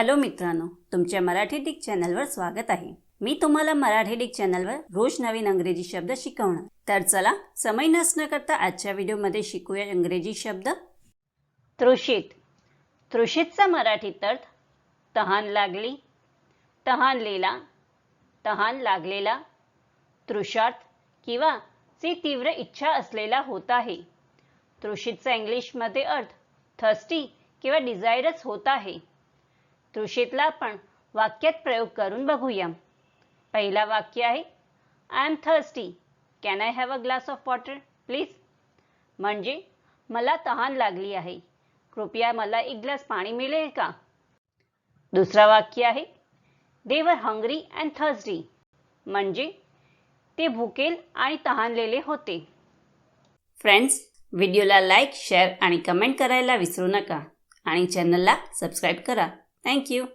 Hello मित्रांनो तुमच्या Marathi Dick चॅनलवर स्वागत आहे. मी तुम्हाला मराठी डिक चॅनलवर रोज नवीन इंग्रजी शब्द शिकवणार. तर चला समय नसणं करता आजच्या व्हिडिओमध्ये शिकूया इंग्रजी शब्द. तृषित. तृषितचा मराठीत अर्थ तहान लागली. तहानलेला तहान लागलेला. तृषार्थ किंवा ची तीव्र इच्छा असलेला होत आहे. तृषितचा इंग्लिशमध्ये अर्थ थर्स्टी किंवा डिझायरच होत आहे. तृषितला आपण वाक्यात प्रयोग करून बघूया पहिला वाक्य आहे I am thirsty can I have a glass of water please म्हणजे मला तहान लागली आहे. कृपया मला एक ग्लास पाणी मिळेल का? दुसरा वाक्य आहे दे वर हंग्री अँड थर्स्टी म्हणजे ते भुकेल आणि तहानलेले होते. फ्रेंड्स व्हिडिओला लाईक शेअर आणि कमेंट करायला विसरू नका आणि चॅनलला सबस्क्राईब करा. Thank you.